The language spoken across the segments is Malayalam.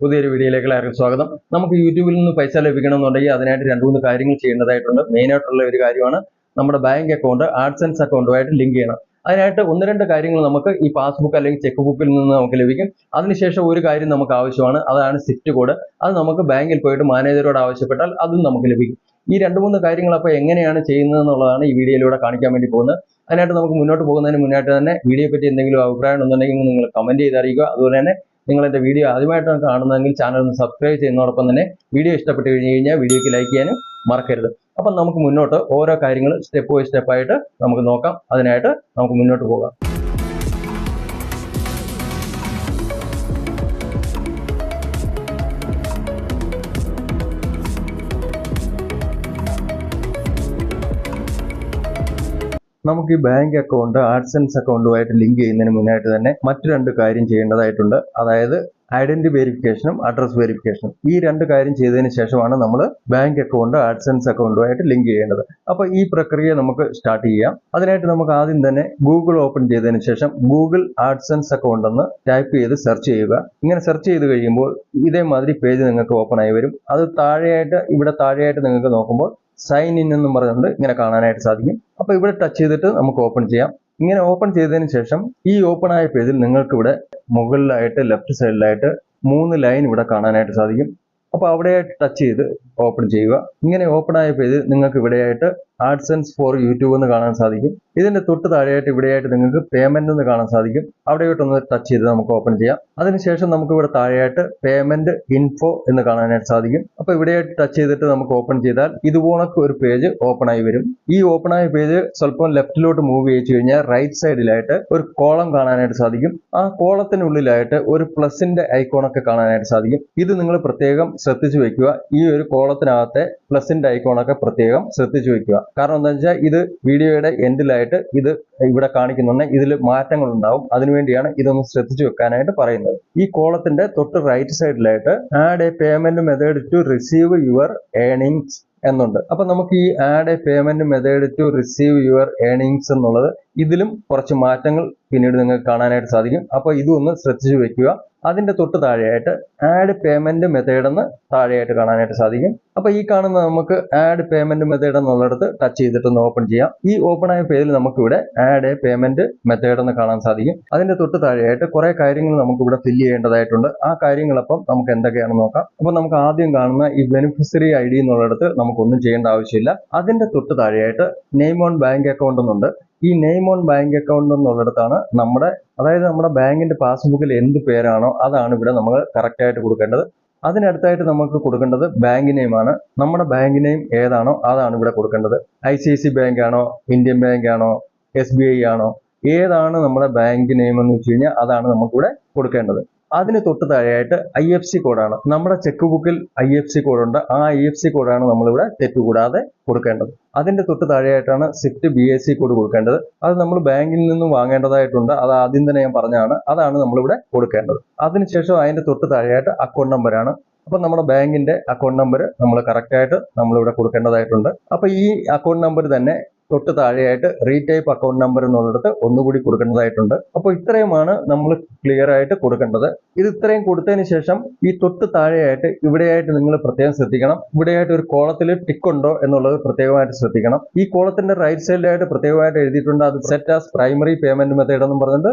പുതിയൊരു വീഡിയോയിലേക്ക് എല്ലാവർക്കും സ്വാഗതം. നമുക്ക് യൂട്യൂബിൽ നിന്ന് പൈസ ലഭിക്കണമെന്നുണ്ടെങ്കിൽ അതിനായിട്ട് രണ്ട് മൂന്ന് കാര്യങ്ങൾ ചെയ്യേണ്ടതായിട്ടുണ്ട്. മെയിൻ ആയിട്ടുള്ള ഒരു കാര്യമാണ് നമ്മുടെ ബാങ്ക് അക്കൗണ്ട് ആഡ്സൻസ് അക്കൗണ്ടുമായിട്ട് ലിങ്ക് ചെയ്യണം. അതിനായിട്ട് ഒന്ന് രണ്ട് കാര്യങ്ങൾ നമുക്ക് ഈ പാസ്ബുക്ക് അല്ലെങ്കിൽ ചെക്ക് ബുക്കിൽ നിന്ന് നമുക്ക് ലഭിക്കും. അതിനുശേഷം ഒരു കാര്യം നമുക്ക് ആവശ്യമാണ്. അതാണ് സിഫ്റ്റ് കോഡ് അത് നമുക്ക് ബാങ്കിൽ പോയിട്ട് മാനേജരോട് ആവശ്യപ്പെട്ടാൽ അതും നമുക്ക് ലഭിക്കും. ഈ രണ്ട് മൂന്ന് കാര്യങ്ങൾ അപ്പോൾ എങ്ങനെയാണ് ചെയ്യുന്നത് എന്നുള്ളതാണ് ഈ വീഡിയോയിലൂടെ കാണിക്കാൻ വേണ്ടി പോകുന്നത്. അതിനായിട്ട് നമുക്ക് മുന്നോട്ട് പോകുന്നതിന് മുന്നായിട്ട് തന്നെ വീഡിയോ പറ്റി എന്തെങ്കിലും അഭിപ്രായം ഉണ്ടെന്നുണ്ടെങ്കിൽ നിങ്ങൾ കമന്റ് ചെയ്ത് അറിയിക്കുക അതുപോലെ തന്നെ നിങ്ങൾ എന്റെ വീഡിയോ ആദ്യമായിട്ടാണ് കാണുന്നതെങ്കിൽ ചാനൽ ഒന്ന് സബ്സ്ക്രൈബ് ചെയ്യുന്നതോടൊപ്പം തന്നെ വീഡിയോ ഇഷ്ടപ്പെട്ട് കഴിഞ്ഞ് കഴിഞ്ഞാൽ വീഡിയോക്ക് ലൈക്ക് ചെയ്യാനും മറക്കരുത്. അപ്പം നമുക്ക് മുന്നോട്ട് ഓരോ കാര്യങ്ങൾ സ്റ്റെപ്പ് ബൈ സ്റ്റെപ്പായിട്ട് നമുക്ക് നോക്കാം. അതിനായിട്ട് നമുക്ക് മുന്നോട്ട് പോകാം. നമുക്ക് ഈ ബാങ്ക് അക്കൗണ്ട് ആഡ്സൻസ് അക്കൗണ്ടുമായിട്ട് ലിങ്ക് ചെയ്യുന്നതിന് മുന്നായിട്ട് തന്നെ മറ്റു രണ്ട് കാര്യം ചെയ്യേണ്ടതായിട്ടുണ്ട്. അതായത് ഐഡന്റി വെരിഫിക്കേഷനും അഡ്രസ് വെരിഫിക്കേഷനും ഈ രണ്ട് കാര്യം ചെയ്തതിന് ശേഷമാണ് നമ്മൾ ബാങ്ക് അക്കൗണ്ട് ആഡ്സൻസ് അക്കൗണ്ടുമായിട്ട് ലിങ്ക് ചെയ്യേണ്ടത്. അപ്പോൾ ഈ പ്രക്രിയ നമുക്ക് സ്റ്റാർട്ട് ചെയ്യാം. അതിനായിട്ട് നമുക്ക് ആദ്യം തന്നെ ഗൂഗിൾ ഓപ്പൺ ചെയ്തതിന് ശേഷം ഗൂഗിൾ ആഡ്സൻസ് അക്കൗണ്ട് എന്ന് ടൈപ്പ് ചെയ്ത് സെർച്ച് ചെയ്യുക. ഇങ്ങനെ സെർച്ച് ചെയ്ത് കഴിയുമ്പോൾ ഇതേമാതിരി പേജ് നിങ്ങൾക്ക് ഓപ്പൺ ആയി വരും. അത് താഴെയായിട്ട് ഇവിടെ താഴെയായിട്ട് നിങ്ങൾക്ക് നോക്കുമ്പോൾ സൈൻ ഇൻ എന്നും പറഞ്ഞുകൊണ്ട് ഇങ്ങനെ കാണാനായിട്ട് സാധിക്കും. അപ്പോൾ ഇവിടെ ടച്ച് ചെയ്തിട്ട് നമുക്ക് ഓപ്പൺ ചെയ്യാം. ഇങ്ങനെ ഓപ്പൺ ചെയ്തതിന് ശേഷം ഈ ഓപ്പൺ ആയ പേജിൽ നിങ്ങൾക്ക് ഇവിടെ മുകളിലായിട്ട് ലെഫ്റ്റ് സൈഡിലായിട്ട് മൂന്ന് ലൈൻ ഇവിടെ കാണാനായിട്ട് സാധിക്കും. അപ്പോൾ അവിടെ ടച്ച് ചെയ്ത് ഓപ്പൺ ചെയ്യുക. ഇങ്ങനെ ഓപ്പൺ ആയ പേജ് നിങ്ങൾക്ക് ഇവിടെയായിട്ട് ആഡ്സൻസ് ഫോർ യൂട്യൂബ് എന്ന് കാണാൻ സാധിക്കും. ഇതിന്റെ തൊട്ട് താഴെയായിട്ട് ഇവിടെയായിട്ട് നിങ്ങൾക്ക് പേയ്മെന്റ് എന്ന് കാണാൻ സാധിക്കും. അവിടെയോട്ടൊന്ന് ടച്ച് ചെയ്ത് നമുക്ക് ഓപ്പൺ ചെയ്യാം. അതിനുശേഷം നമുക്ക് ഇവിടെ താഴെയായിട്ട് പേയ്മെന്റ് ഇൻഫോ എന്ന് കാണാനായിട്ട് സാധിക്കും. അപ്പോൾ ഇവിടെയായിട്ട് ടച്ച് ചെയ്തിട്ട് നമുക്ക് ഓപ്പൺ ചെയ്താൽ ഇതുപോലെ ഒരു പേജ് ഓപ്പൺ ആയി വരും. ഈ ഓപ്പൺ ആയ പേജ് സ്വല്പം ലെഫ്റ്റിലോട്ട് മൂവ് ചെയ്യിച്ചു കഴിഞ്ഞാൽ റൈറ്റ് സൈഡിലായിട്ട് ഒരു കോളം കാണാനായിട്ട് സാധിക്കും. ആ കോളത്തിനുള്ളിലായിട്ട് ഒരു പ്ലസിന്റെ ഐക്കോണൊക്കെ കാണാനായിട്ട് സാധിക്കും. ഇത് നിങ്ങൾ പ്രത്യേകം ശ്രദ്ധിച്ചു വെക്കുക. ഈ ഒരു കോളത്തിനകത്തെ പ്ലസിന്റെ ഐക്കോണൊക്കെ പ്രത്യേകം ശ്രദ്ധിച്ചു വെക്കുക. കാരണം എന്താ വെച്ചാൽ ഇത് വീഡിയോയുടെ എൻഡിലായിട്ട് ഇത് ഇവിടെ കാണിക്കുന്നുണ്ട്. ഇതിൽ മാറ്റങ്ങൾ ഉണ്ടാവും അതിനുവേണ്ടിയാണ് ഇതൊന്ന് ശ്രദ്ധിച്ചു വെക്കാനായിട്ട് പറയുന്നത്. ഈ കോളത്തിന്റെ തൊട്ട് റൈറ്റ് സൈഡിലായിട്ട് add a payment method to receive your earnings എന്നുണ്ട്. അപ്പൊ നമുക്ക് ഈ add a payment method to receive your earnings എന്നുള്ളത് ഇതിലും കുറച്ച് മാറ്റങ്ങൾ പിന്നീട് നിങ്ങൾക്ക് കാണാനായിട്ട് സാധിക്കും. അപ്പോൾ ഇതൊന്ന് ശ്രദ്ധിച്ചു വെക്കുക. അതിന്റെ തൊട്ട് താഴെയായിട്ട് ആഡ് പേയ്മെന്റ് മെത്തേഡ് എന്ന് താഴെയായിട്ട് കാണാനായിട്ട് സാധിക്കും. അപ്പൊ ഈ കാണുന്ന നമുക്ക് ആഡ് പേയ്മെന്റ് മെത്തേഡ് എന്നുള്ളിടത്ത് ടച്ച് ചെയ്തിട്ട് ഒന്ന് ഓപ്പൺ ചെയ്യാം. ഈ ഓപ്പൺ ആയ പേജിൽ നമുക്ക് ഇവിടെ ആഡ് പേയ്മെന്റ് മെത്തേഡ് എന്ന് കാണാൻ സാധിക്കും. അതിന്റെ തൊട്ട് താഴെയായിട്ട് കുറെ കാര്യങ്ങൾ നമുക്ക് ഇവിടെ ഫില്ല് ചെയ്യേണ്ടതായിട്ടുണ്ട്. ആ കാര്യങ്ങളപ്പം നമുക്ക് എന്തൊക്കെയാണെന്ന് നോക്കാം. അപ്പൊ നമുക്ക് ആദ്യം കാണുന്ന ഈ ബെനിഫിഷ്യറി ഐ ഡി എന്നുള്ളിടത്ത് നമുക്കൊന്നും ചെയ്യേണ്ട ആവശ്യമില്ല. അതിന്റെ തൊട്ട് താഴെയായിട്ട് നെയിം ഓൺ ബാങ്ക് അക്കൗണ്ട് എന്നുണ്ട്. ഈ നെയിം ഓൺ ബാങ്ക് അക്കൗണ്ട് എന്നുള്ളിടത്താണ് നമ്മുടെ അതായത് നമ്മുടെ ബാങ്കിന്റെ പാസ്ബുക്കിൽ എന്ത് പേരാണോ അതാണ് ഇവിടെ നമ്മൾ കറക്റ്റായിട്ട് കൊടുക്കേണ്ടത്. അതിനടുത്തായിട്ട് നമുക്ക് കൊടുക്കേണ്ടത് ബാങ്ക് നെയിമാണ് നമ്മുടെ ബാങ്ക് നെയിം ഏതാണോ അതാണ് ഇവിടെ കൊടുക്കേണ്ടത്. I C I C bank ആണോ ഇന്ത്യൻ ബാങ്ക് ആണോ എസ് ബി ഐ ആണോ ഏതാണ് നമ്മുടെ ബാങ്ക് നെയിം എന്ന് വെച്ച് കഴിഞ്ഞാൽ അതാണ് നമുക്കിവിടെ കൊടുക്കേണ്ടത്. അതിന് തൊട്ട് താഴെയായിട്ട് ഐ എഫ് സി കോഡാണ് നമ്മുടെ ചെക്ക് ബുക്കിൽ ഐ എഫ് സി കോഡുണ്ട് ആ ഐ എഫ് സി കോഡാണ് നമ്മളിവിടെ തെറ്റുകൂടാതെ കൊടുക്കേണ്ടത്. അതിന്റെ തൊട്ട് താഴെയായിട്ടാണ് swift B S C code കൊടുക്കേണ്ടത്. അത് നമ്മൾ ബാങ്കിൽ നിന്നും വാങ്ങേണ്ടതായിട്ടുണ്ട്. അത് ആദ്യം തന്നെ ഞാൻ പറഞ്ഞതാണ്. അതാണ് നമ്മളിവിടെ കൊടുക്കേണ്ടത്. അതിനുശേഷം അതിന്റെ തൊട്ട് താഴെയായിട്ട് അക്കൗണ്ട് നമ്പറാണ് അപ്പൊ നമ്മുടെ ബാങ്കിന്റെ അക്കൗണ്ട് നമ്പർ നമ്മൾ കറക്റ്റായിട്ട് നമ്മളിവിടെ കൊടുക്കേണ്ടതായിട്ടുണ്ട്. അപ്പൊ ഈ അക്കൗണ്ട് നമ്പർ തന്നെ തൊട്ട് താഴെയായിട്ട് റീടൈപ്പ് അക്കൗണ്ട് നമ്പർ എന്നുള്ളിടത്ത് ഒന്നുകൂടി കൊടുക്കേണ്ടതായിട്ടുണ്ട്. അപ്പോൾ ഇത്രയുമാണ് നമ്മൾ ക്ലിയർ ആയിട്ട് കൊടുക്കേണ്ടത്. ഇത് ഇത്രയും കൊടുത്തതിന് ശേഷം ഈ തൊട്ട് താഴെയായിട്ട് ഇവിടെയായിട്ട് നിങ്ങൾ പ്രത്യേകം ശ്രദ്ധിക്കണം. ഇവിടെയായിട്ട് ഒരു കോളത്തിൽ ടിക്ക് ഉണ്ടോ എന്നുള്ളത് പ്രത്യേകമായിട്ട് ശ്രദ്ധിക്കണം. ഈ കോളത്തിന്റെ റൈറ്റ് സൈഡിലായിട്ട് പ്രത്യേകമായിട്ട് എഴുതിയിട്ടുണ്ട്. അത് set as primary payment method എന്നും പറഞ്ഞിട്ട്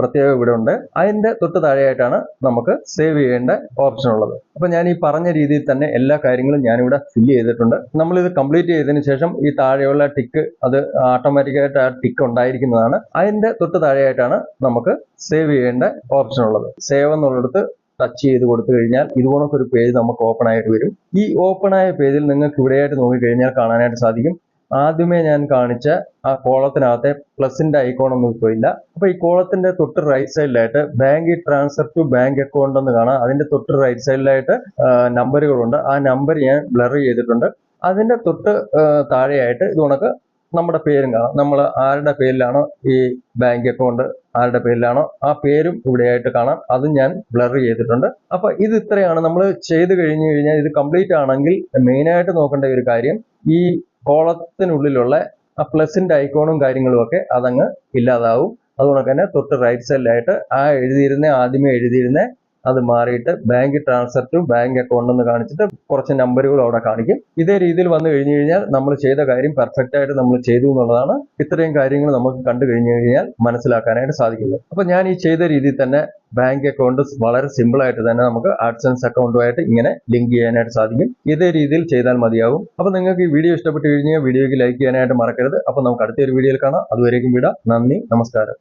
പ്രത്യേകം ഇവിടെ ഉണ്ട്. അതിന്റെ തൊട്ട് താഴെയായിട്ടാണ് നമുക്ക് സേവ് ചെയ്യേണ്ട ഓപ്ഷൻ ഉള്ളത്. അപ്പൊ ഞാൻ ഈ പറഞ്ഞ രീതിയിൽ തന്നെ എല്ലാ കാര്യങ്ങളും ഞാനിവിടെ ഫിൽ ചെയ്തിട്ടുണ്ട്. നമ്മൾ ഇത് കംപ്ലീറ്റ് ചെയ്തതിന് ശേഷം ഈ താഴെയുള്ള ടിക്ക് അത് ഓട്ടോമാറ്റിക്കായിട്ട് ആ ടിക്ക് ഉണ്ടായിരിക്കുന്നതാണ്. അതിന്റെ തൊട്ട് താഴെയായിട്ടാണ് നമുക്ക് സേവ് ചെയ്യേണ്ട ഓപ്ഷൻ ഉള്ളത്. സേവ് എന്നുള്ളിടത്ത് ടച്ച് ചെയ്ത് കൊടുത്തു കഴിഞ്ഞാൽ ഇതുപോലൊക്കെ ഒരു പേജ് നമുക്ക് ഓപ്പൺ ആയിട്ട് വരും. ഈ ഓപ്പൺ ആയ പേജിൽ നിങ്ങൾക്ക് ഇവിടെയായിട്ട് നോക്കിക്കഴിഞ്ഞാൽ കാണാനായിട്ട് സാധിക്കും. ആദ്യമേ ഞാൻ കാണിച്ച ആ കോളത്തിനകത്തെ പ്ലസിന്റെ ഐക്കോൺ ഒന്നും ഇല്ല. അപ്പൊ ഈ കോളത്തിന്റെ തൊട്ട് റൈറ്റ് സൈഡിലായിട്ട് bank transfer to bank account എന്ന് കാണാം. അതിന്റെ തൊട്ട് റൈറ്റ് സൈഡിലായിട്ട് നമ്പറുകളുണ്ട് ആ നമ്പർ ഞാൻ ബ്ലർ ചെയ്തിട്ടുണ്ട്. അതിന്റെ തൊട്ട് താഴെയായിട്ട് ഇത് കണക്ക് നമ്മുടെ പേരും കാണാം. നമ്മൾ ആരുടെ പേരിലാണോ ഈ ബാങ്ക് അക്കൗണ്ട് ആരുടെ പേരിലാണോ ആ പേരും ഇവിടെയായിട്ട് കാണാം. അത് ഞാൻ ബ്ലർ ചെയ്തിട്ടുണ്ട്. അപ്പൊ ഇത് ഇത്രയാണ്. നമ്മൾ ചെയ്ത് കഴിഞ്ഞു കഴിഞ്ഞാൽ ഇത് കംപ്ലീറ്റ് ആണെങ്കിൽ മെയിനായിട്ട് നോക്കേണ്ട ഒരു കാര്യം ഈ കോളത്തിനുള്ളിലുള്ള ആ പ്ലസിന്റെ ഐക്കോണും കാര്യങ്ങളും ഒക്കെ അതങ്ങ് ഇല്ലാതാവും. അതുകൊണ്ട് തന്നെ തൊട്ട് റൈറ്റ് സൈഡിലായിട്ട് ആ എഴുതിയിരുന്ന ആദ്യമേ എഴുതിയിരുന്ന അത് മാറിയിട്ട് bank transfer to bank account എന്ന് കാണിച്ചിട്ട് കുറച്ച് നമ്പറുകൾ അവിടെ കാണിക്കും. ഇതേ രീതിയിൽ വന്നു കഴിഞ്ഞു കഴിഞ്ഞാൽ നമ്മൾ ചെയ്ത കാര്യം പെർഫെക്റ്റ് ആയിട്ട് നമ്മൾ ചെയ്തു എന്നുള്ളതാണ് ഇത്രയും കാര്യങ്ങൾ നമുക്ക് കണ്ടു കഴിഞ്ഞു കഴിഞ്ഞാൽ മനസ്സിലാക്കാനായിട്ട് സാധിക്കുന്നത്. അപ്പൊ ഞാൻ ഈ ചെയ്ത രീതിയിൽ തന്നെ ബാങ്ക് അക്കൗണ്ട് വളരെ സിമ്പിൾ ആയിട്ട് തന്നെ നമുക്ക് ആഡ്സൻസ് അക്കൗണ്ടുമായിട്ട് ഇങ്ങനെ ലിങ്ക് ചെയ്യാനായിട്ട് സാധിക്കും. ഇതേ രീതിയിൽ ചെയ്താൽ മതിയാകും അപ്പൊ നിങ്ങൾക്ക് ഈ വീഡിയോ ഇഷ്ടപ്പെട്ട് കഴിഞ്ഞാൽ വീഡിയോയ്ക്ക് ലൈക്ക് ചെയ്യാനായിട്ട് മറക്കരുത്. അപ്പൊ നമുക്ക് അടുത്തൊരു വീഡിയോയിൽ കാണാം. അതുവരേക്കും വിടാം. നന്ദി. നമസ്കാരം.